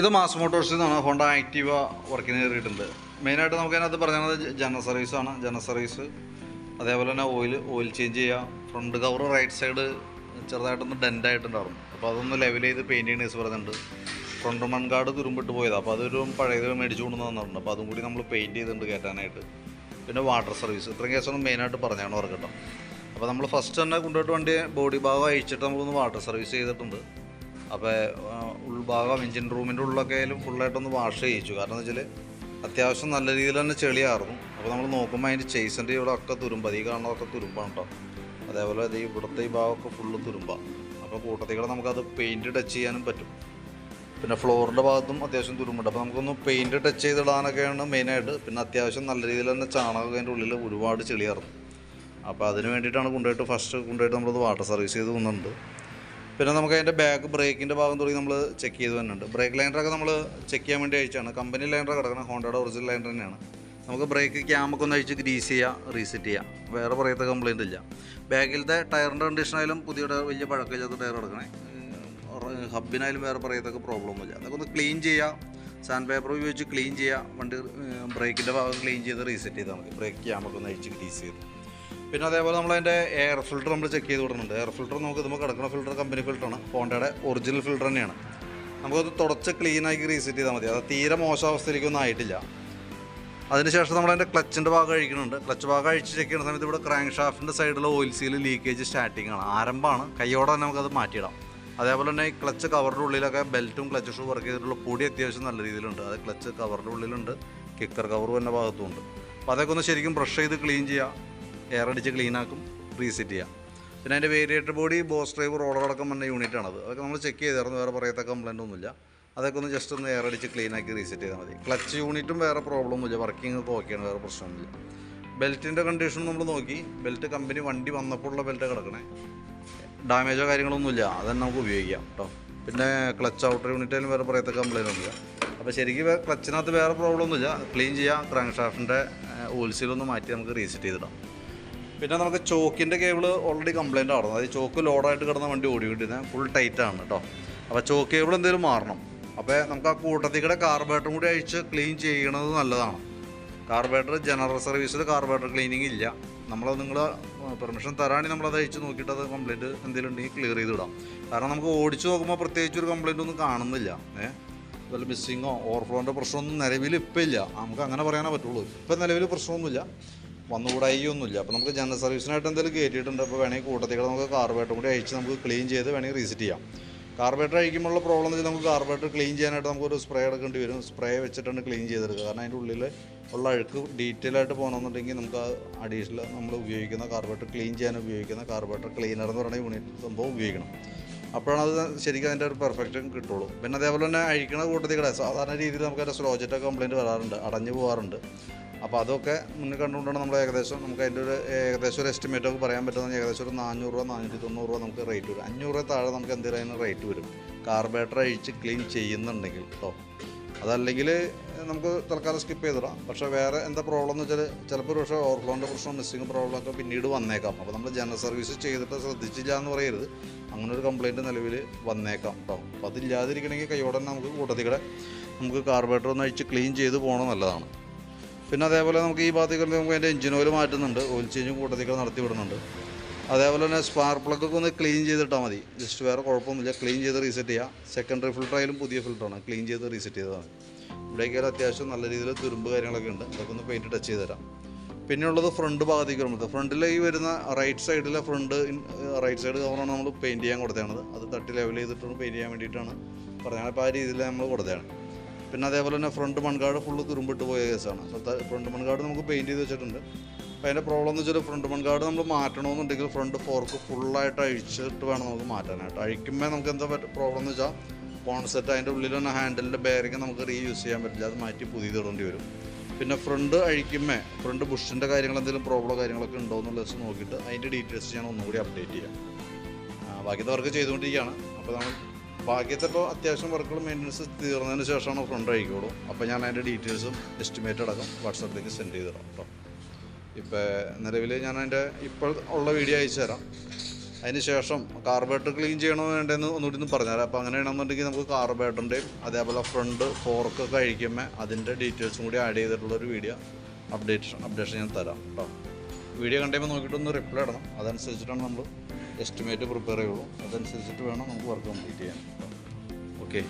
ഇത് മാസ് മോട്ടോഴ്സിൽ നിന്നാണ് Honda Activa വർക്കിന് കയറിയിട്ടുണ്ട്. മെയിനായിട്ട് നമുക്ക് അതിനകത്ത് പറഞ്ഞത് ജനറൽ സർവീസാണ് ജനറൽ സർവീസ് അതേപോലെ തന്നെ ഓയിൽ ഓയിൽ ചേഞ്ച് ചെയ്യുക. ഫ്രണ്ട് കവർ റൈറ്റ് സൈഡ് ചെറുതായിട്ടൊന്ന് ഡെന്റ് ആയിട്ടുണ്ടായിരുന്നു. അപ്പോൾ അതൊന്ന് ലെവൽ ചെയ്ത് പെയിന്റ് ചെയ്യണ പറഞ്ഞിട്ടുണ്ട് ഫ്രണ്ട് മൺകാട് തുരുമ്പിട്ട് പോയതാണ് അപ്പോൾ അതൊരു പഴയത് മേടിച്ചു കൊണ്ട് തന്നിട്ടുണ്ട്. അപ്പോൾ അതും കൂടി നമ്മൾ പെയിന്റ് ചെയ്തിട്ടുണ്ട് കയറ്റാനായിട്ട് പിന്നെ വാട്ടർ സർവീസ് ഇത്രയും കേസാണ് മെയിനായിട്ട് പറഞ്ഞാണ് വർക്ക് കേട്ടോ. അപ്പോൾ നമ്മൾ ഫസ്റ്റ് തന്നെ കൊണ്ടുപോയിട്ട് വണ്ടി ബോഡി ഭാഗം അഴിച്ചിട്ട് നമ്മളൊന്ന് വാട്ടർ സർവീസ് ചെയ്തിട്ടുണ്ട്. അപ്പോൾ ഉൾഭാഗം എഞ്ചിൻ റൂമിന്റെ ഉള്ളിലൊക്കെ ആയാലും ഫുള്ളായിട്ടൊന്ന് വാഷ് ചെയ്യിച്ചു. കാരണം എന്ന് വെച്ചാൽ അത്യാവശ്യം നല്ല രീതിയിൽ തന്നെ ചെളിയായിരുന്നു അപ്പോൾ നമ്മൾ നോക്കുമ്പോൾ അതിന്റെ ചേസിന്റെ ഇവിടെ ഒക്കെ തുരുമ്പ്. ഈ കാണുന്നതൊക്കെ തുരുമ്പാണ് കേട്ടോ അതേപോലെ ഇത് ഇവിടുത്തെ ഈ ഭാഗമൊക്കെ ഫുള്ള് തുരുമ്പാണ് അപ്പോൾ കൂട്ടത്തിൽ കൂടെ നമുക്കത് പെയിന്റ് ടച്ച് ചെയ്യാനും പറ്റും. പിന്നെ ഫ്ലോറിന്റെ ഭാഗത്തും അത്യാവശ്യം തുരുമ്പുണ്ട്. അപ്പോൾ നമുക്കൊന്ന് പെയിന്റ് ടച്ച് ചെയ്തിടാനൊക്കെയാണ് മെയിനായിട്ട് പിന്നെ അത്യാവശ്യം നല്ല രീതിയിൽ തന്നെ ചാണകം അതിന്റെ ഉള്ളിൽ ഒരുപാട് ചെളിയായിരുന്നു അപ്പോൾ അതിന് വേണ്ടിയിട്ടാണ് കൊണ്ടുപോയിട്ട് ഫസ്റ്റ് കൊണ്ടുപോയിട്ട് നമ്മളത് വാട്ടർ സർവീസ് ചെയ്ത് വന്നിട്ടുണ്ട് പിന്നെ നമുക്ക് അതിന്റെ ബാക്ക് ബ്രേക്കിന്റെ ഭാഗം തുടങ്ങി നമ്മൾ ചെക്ക് ചെയ്ത് തന്നെയുണ്ട് ബ്രേക്ക് ലൈനറൊക്കെ നമ്മൾ ചെക്ക് ചെയ്യാൻ വേണ്ടി അയച്ചാണ് കമ്പനി ലൈനർ കിടക്കണം. ഹോണ്ടയുടെ ഒറിജിനൽ ലൈനർ തന്നെയാണ്. നമുക്ക് ബ്രേക്ക് ക്യാമൊക്കെ ഒന്ന് അഴിച്ച് ഗ്രീസ് ചെയ്യുക റീസെറ്റ് ചെയ്യുക വേറെ പറയത്തെ കംപ്ലയിന്റ് ഇല്ല. ബാക്കിലത്തെ ടയറിന്റെ കണ്ടീഷനായാലും പുതിയ വലിയ പഴക്കമില്ലാത്ത ടയർ കിടക്കണേ ഹബിനായാലും വേറെ പറയത്തൊക്കെ പ്രോബ്ലം ഒന്നുമില്ല അതൊക്കെ ഒന്ന് ക്ലീൻ ചെയ്യുക സാൻഡ് പേപ്പർ ഉപയോഗിച്ച് ക്ലീൻ ചെയ്യുക വണ്ടി ബ്രേക്കിന്റെ ഭാഗം ക്ലീൻ ചെയ്ത് റീസെറ്റ് ചെയ്താൽ മതി. ബ്രേക്ക് ക്യാമൊക്കെ ഒന്ന് അഴിച്ച് ഗ്രീസ് ചെയ്ത്. പിന്നെ അതേപോലെ നമ്മൾ അതിന്റെ എയർ ഫിൽട്ടർ നമ്മൾ ചെക്ക് ചെയ്ത് വിടുന്നുണ്ട് എയർ ഫിൽട്ടർ നമുക്ക് ഇതുമ്പോൾ കിടക്കുന്ന ഫിൽറ്റർ കമ്പനി ഫിൽറ്ററാണ് ഹോണ്ടയുടെ ഒറിജിനൽ ഫിൽറ്റർ തന്നെയാണ്. നമുക്കത് തുടച്ച് ക്ലീൻ ആക്കി റീസെറ്റ് ചെയ്താൽ മതി. അത് തീരെ മോശം അവസ്ഥയിലേക്കൊന്നും ആയിട്ടില്ല. അതിനുശേഷം നമ്മൾ അതിന്റെ ക്ലച്ചിന്റെ ഭാഗം അഴിക്കുന്നുണ്ട്. ക്ലച്ച് ഭാഗം അഴിച്ച് ചെക്ക് ചെയ്യുന്ന സമയത്ത് ഇവിടെ ക്രാങ്ക് ഷാഫ്റ്റിന്റെ സൈഡിൽ ഓയിൽ സീൽ ലീക്കേജ് സ്റ്റാർട്ടിംഗ് ആണ്. ആരംഭമാണ്. കൈയോടെ തന്നെ നമുക്കത് മാറ്റിയിടാം. അതേപോലെ തന്നെ ഈ ക്ലച്ച് കവറിന്റെ ഉള്ളിലൊക്കെ ബെൽറ്റും ക്ലച്ച് ഷൂ വർക്ക് ചെയ്തിട്ടുള്ള പൊടി അത്യാവശ്യം നല്ല രീതിയിലുണ്ട്. അത് ക്ലച്ച് കവറിന്റെ ഉള്ളിലുണ്ട്. കിക്കർ കവർ തന്നെ ഭാഗത്തുമുണ്ട് അപ്പോൾ അതൊക്കെ ഒന്ന് ശരിക്കും ബ്രഷ് ചെയ്ത് ക്ലീൻ ചെയ്യുക എയർ അടിച്ച് ക്ലീനാക്കും റീസെറ്റ് ചെയ്യാം. പിന്നെ അതിന്റെ variator body boss drive roller അടക്കം വന്ന യൂണിറ്റാണത്. അതൊക്കെ നമ്മൾ ചെക്ക് ചെയ്തായിരുന്നു വേറെ പറയത്ത കംപ്ലൈന്റ് ഒന്നുമില്ല. അതൊക്കെ ഒന്ന് ജസ്റ്റ് ഒന്ന് എയർ അടിച്ച് ക്ലീൻ ആക്കി റീസെറ്റ് ചെയ്താൽ മതി. ക്ലച്ച് യൂണിറ്റും വേറെ പ്രോബ്ലം ഒന്നുമില്ല. വർക്കിംഗ് ഒക്കെ ഓക്കെയാണ് വേറെ പ്രശ്നമൊന്നുമില്ല. ബെൽറ്റിന്റെ കണ്ടീഷൻ നമ്മൾ നോക്കി. ബെൽറ്റ് കമ്പനി വണ്ടി വന്നപ്പോഴുള്ള ബെൽറ്റ് കിടക്കണേ. ഡാമേജോ കാര്യങ്ങളൊന്നുമില്ല. അതന്നെ നമുക്ക് ഉപയോഗിക്കാം കേട്ടോ പിന്നെ ക്ലച്ച് ഔട്ടർ യൂണിറ്റായാലും വേറെ പറയത്ത കംപ്ലൈന്റ് ഒന്നുമില്ല. അപ്പോൾ ശരിക്കും ക്ലച്ചിനകത്ത് വേറെ പ്രോബ്ലം ഒന്നുമില്ല. ക്ലീൻ ചെയ്യാം. ക്രാങ്ക് ഷാഫ്റ്റിന്റെ ഓയിൽസീലൊന്ന് മാറ്റി നമുക്ക് റീസെറ്റ് ചെയ്തിടാം. പിന്നെ നമുക്ക് ചോക്കിന്റെ കേബിൾ ഓൾറെഡി കംപ്ലൈന്റ് ആയിരുന്നു അതായത് ചോക്ക് ലോഡായിട്ട് കിടന്ന വണ്ടി ഓടിക്കൊണ്ടിരുന്നത് ഫുൾ ടൈറ്റാണ് കേട്ടോ അപ്പോൾ ചോക്ക് കേബിൾ എന്തെങ്കിലും മാറണം. അപ്പോൾ നമുക്ക് ആ കൂട്ടത്തിൽ കൂടെ കാർബേറ്ററും കൂടി അഴിച്ച് ക്ലീൻ ചെയ്യണത് നല്ലതാണ്. കാർബേറ്റർ ജനറൽ സർവീസിൽ കാർബേറ്റർ ക്ലീനിങ് ഇല്ല. നമ്മൾ നിങ്ങൾ പെർമിഷൻ തരാണെങ്കിൽ നമ്മളത് അഴിച്ച് നോക്കിയിട്ട് അത് കംപ്ലയിന്റ് എന്തെങ്കിലും ഉണ്ടെങ്കിൽ ക്ലിയർ ചെയ്ത് വിടാം. കാരണം നമുക്ക് ഓടിച്ച് നോക്കുമ്പോൾ പ്രത്യേകിച്ച് ഒരു കംപ്ലയിന്റ് ഒന്നും കാണുന്നില്ല. ഏഹ് വല്ല മിസ്സിങ്ങോ ഓവർഫ്ലോന്റെ പ്രശ്നമൊന്നും നിലവിൽ ഇപ്പം ഇല്ല. നമുക്ക് അങ്ങനെ പറയാനേ പറ്റുള്ളൂ. ഇപ്പം നിലവിൽ പ്രശ്നമൊന്നുമില്ല. വന്നുകൂടായിയൊന്നുമില്ല അപ്പോൾ നമുക്ക് ജനറൽ സർവീസിനായിട്ട് എന്തെങ്കിലും കയറ്റിയിട്ടുണ്ട് അപ്പോൾ വേണമെങ്കിൽ കൂട്ടത്തിൽ നമുക്ക് കാർബേറ്റർ കൂടി അഴിച്ച് നമുക്ക് ക്ലീൻ ചെയ്ത് വേണമെങ്കിൽ റീസെറ്റ് ചെയ്യാം. കാർബേറ്റർ അഴിക്കുമ്പോഴുള്ള പ്രോബ്ലം എന്ന് വെച്ചാൽ നമുക്ക് കാർബേറ്റർ ക്ലീൻ ചെയ്യാനായിട്ട് നമുക്കൊരു സ്പ്രേ എടുക്കേണ്ടി വരും. സ്പ്രേ വെച്ചിട്ടാണ് ക്ലീൻ ചെയ്തെടുക്കുക. കാരണം അതിന്റെ ഉള്ളിൽ ഉള്ള അഴുക്ക് ഡീറ്റെയിൽ ആയിട്ട് പോകണമെന്നുണ്ടെങ്കിൽ നമുക്ക് അഡീഷണൽ നമ്മൾ ഉപയോഗിക്കുന്ന കാർബേറ്റർ ക്ലീൻ ചെയ്യാൻ ഉപയോഗിക്കുന്ന കാർബേറ്റർ ക്ലീനർ എന്ന് പറയുന്ന യൂണിറ്റ് സംഭവം ഉപയോഗിക്കണം. അപ്പോഴാണ് അത് ശരിക്കും അതിന്റെ ഒരു പെർഫെക്റ്റും കിട്ടുള്ളൂ. പിന്നെ അതേപോലെ തന്നെ അഴിക്കുന്ന കൂട്ടത്തിൽ കൂടെ സാധാരണ രീതിയിൽ നമുക്ക് അതിന്റെ സ്ലോജറ്റൊക്കെ കംപ്ലയിന്റ് വരാറുണ്ട് അടഞ്ഞു പോകാറുണ്ട് അപ്പോൾ അതൊക്കെ മുന്നിൽ കണ്ടുകൊണ്ടാണ് നമ്മൾ ഏകദേശം നമുക്ക് അതിന്റെ ഒരു ഏകദേശം ഒരു എസ്റ്റിമേറ്റ് ഒക്കെ പറയാൻ പറ്റുന്ന ഏകദേശം ഒരു നാനൂറ് രൂപ നാനൂറ്റി തൊണ്ണൂറ് രൂപ നമുക്ക് റേറ്റ് വരും. അഞ്ഞൂറ് രൂപ താഴെ നമുക്ക് എന്തെങ്കിലും അതിന് റേറ്റ് വരും. കാർബേറ്റർ അഴിച്ച് ക്ലീൻ ചെയ്യുന്നുണ്ടെങ്കിൽ കേട്ടോ അതല്ലെങ്കിൽ നമുക്ക് തൽക്കാലം സ്കിപ്പ് ചെയ്തിടാം. പക്ഷേ വേറെ എന്താ പ്രോബ്ലം എന്ന് വെച്ചാൽ ചിലപ്പോൾ പക്ഷേ ഓവർഫ്ലോന്റെ പ്രശ്നം മിസ്സിങ് പ്രോബ്ലം ഒക്കെ പിന്നീട് വന്നേക്കാം. അപ്പോൾ നമ്മൾ ജനറൽ സർവീസ് ചെയ്തിട്ട് ശ്രദ്ധിച്ചില്ല എന്ന് പറയരുത്. അങ്ങനെ ഒരു കംപ്ലയിന്റ് നിലവിൽ വന്നേക്കാം കേട്ടോ അപ്പോൾ അതില്ലാതിരിക്കണമെങ്കിൽ കൈയോടെ നമുക്ക് കൂട്ടത്തിൽ കൂടെ നമുക്ക് കാർബേറ്റർ ഒന്ന് അഴിച്ച് ക്ലീൻ ചെയ്ത് പോകണം നല്ലതാണ്. പിന്നെ അതേപോലെ നമുക്ക് ഈ ഭാഗത്തേക്ക് നമുക്ക് അതിന്റെ എഞ്ചിൻ ഓയിൽ മാറ്റുന്നുണ്ട്. ഓയിൽ ചേഞ്ചും കൂട്ടത്തേക്ക് നടത്തി വിടുന്നുണ്ട്. അതേപോലെ തന്നെ സ്പാർക്ക് പ്ലഗൊക്കെ ഒന്ന് ക്ലീൻ ചെയ്തിട്ടാൽ മതി. ജസ്റ്റ് വേറെ കുഴപ്പമൊന്നുമില്ല. ക്ലീൻ ചെയ്ത് റീസെറ്റ് ചെയ്യുക സെക്കൻഡറി ഫിൽറ്റർ ആയാലും പുതിയ ഫിൽറ്ററാണ് ക്ലീൻ ചെയ്ത് റീസെറ്റ് ചെയ്തതാണ്. ഇവിടേക്കായാലും അത്യാവശ്യം നല്ല രീതിയിൽ തുരുമ്പ് കാര്യങ്ങളൊക്കെ ഉണ്ട്. അതൊക്കെ ഒന്ന് പെയിന്റ് ടച്ച് ചെയ്ത് തരാം. പിന്നെയുള്ളത് ഫ്രണ്ട് ഭാഗത്തേക്ക് വരുമ്പോൾ ഫ്രണ്ടിൽ ഈ വരുന്ന റൈറ്റ് സൈഡിലെ ഫ്രണ്ട് റൈറ്റ് സൈഡ് കവറാണ് നമ്മൾ പെയിന്റ് ചെയ്യാൻ കൊടുത്തത് അത് തട്ടി ലെവൽ ചെയ്തിട്ടാണ് പെയിന്റ് ചെയ്യാൻ വേണ്ടിയിട്ടാണ് പറഞ്ഞാൽ അപ്പോൾ ആ രീതിയിൽ നമ്മൾ കൊടുത്തതാണ് പിന്നെ അതേപോലെ തന്നെ ഫ്രണ്ട് മൺകാട് ഫുള്ള് തുരുമ്പിട്ട് പോയ കേസാണ്. ഫ്രണ്ട് മൺകാട് നമുക്ക് പെയിന്റ് ചെയ്ത് വെച്ചിട്ടുണ്ട്. അപ്പോൾ അതിന്റെ പ്രോബ്ലം എന്ന് വെച്ചാൽ ഫ്രണ്ട് മൺകാട് നമ്മൾ മാറ്റണമെന്നുണ്ടെങ്കിൽ ഫ്രണ്ട് ഫോർക്ക് ഫുള്ളായിട്ട് അഴിച്ചിട്ട് വേണം നമുക്ക് മാറ്റാനായിട്ട്. അഴിക്കുമ്പോൾ നമുക്ക് എന്താ പറ്റും പ്രോബ്ലം എന്ന് വെച്ചാൽ കോൺസെറ്റ് അതിന്റെ ഉള്ളിൽ തന്നെ ഹാൻഡിലിന്റെ ബെയറിങ് നമുക്ക് റീയൂസ് ചെയ്യാൻ പറ്റില്ല. അത് മാറ്റി പുതിയത് ഇടേണ്ടി വരും. പിന്നെ ഫ്രണ്ട് അഴിക്കുമ്പോൾ ഫ്രണ്ട് ബുഷിന്റെ കാര്യങ്ങൾ എന്തെങ്കിലും പ്രോബ്ലം കാര്യങ്ങളൊക്കെ ഉണ്ടോ എന്നുള്ള നോക്കിയിട്ട് അതിന്റെ ഡീറ്റെയിൽസ് ഞാൻ ഒന്നുകൂടി അപ്ഡേറ്റ് ചെയ്യാം. ബാക്കി വർക്ക് ചെയ്തുകൊണ്ടിരിക്കുകയാണ്. അപ്പോൾ നമ്മൾ ബാക്കിയത്തെ ഇപ്പോൾ അത്യാവശ്യം വർക്കുകൾ മെയിന്റനൻസ് തീർന്നതിന് ശേഷമാണ് ഫ്രണ്ട് അയക്കുള്ളൂ അപ്പോൾ ഞാൻ അതിന്റെ ഡീറ്റെയിൽസും എസ്റ്റിമേറ്റ് അടക്കം വാട്സാപ്പിലേക്ക് സെൻഡ് ചെയ്ത് തരാം കേട്ടോ ഇപ്പോൾ നിലവിൽ ഞാൻ അതിന്റെ ഇപ്പോൾ ഉള്ള വീഡിയോ അയച്ചു തരാം. അതിന് ശേഷം കാർബേറ്റർ ക്ലീൻ ചെയ്യണോ വേണ്ടതെന്ന് ഒന്നുകൂടി ഒന്ന് പറഞ്ഞുതരാം. അപ്പോൾ അങ്ങനെ അങ്ങനെയാണെന്നുണ്ടെങ്കിൽ നമുക്ക് കാർബേറ്ററിന്റെയും അതേപോലെ ഫ്രണ്ട് ഫോർക്ക് കഴിക്കുമ്പോൾ അതിന്റെ ഡീറ്റെയിൽസും കൂടി ആഡ് ചെയ്തിട്ടുള്ളൊരു വീഡിയോ അപ്ഡേറ്റ് അപ്ഡേഷൻ ഞാൻ തരാം കേട്ടോ വീഡിയോ കണ്ടുമ്പോൾ നോക്കിയിട്ടൊന്ന് റിപ്ലൈ ഇടണം. അതനുസരിച്ചിട്ടാണ് നമ്മൾ എസ്റ്റിമേറ്റ് പ്രിപ്പയർ ചെയ്യുള്ളൂ. അതനുസരിച്ചിട്ട് വേണം നമുക്ക് വർക്ക് കംപ്ലീറ്റ് ചെയ്യാൻ. ഓക്കെ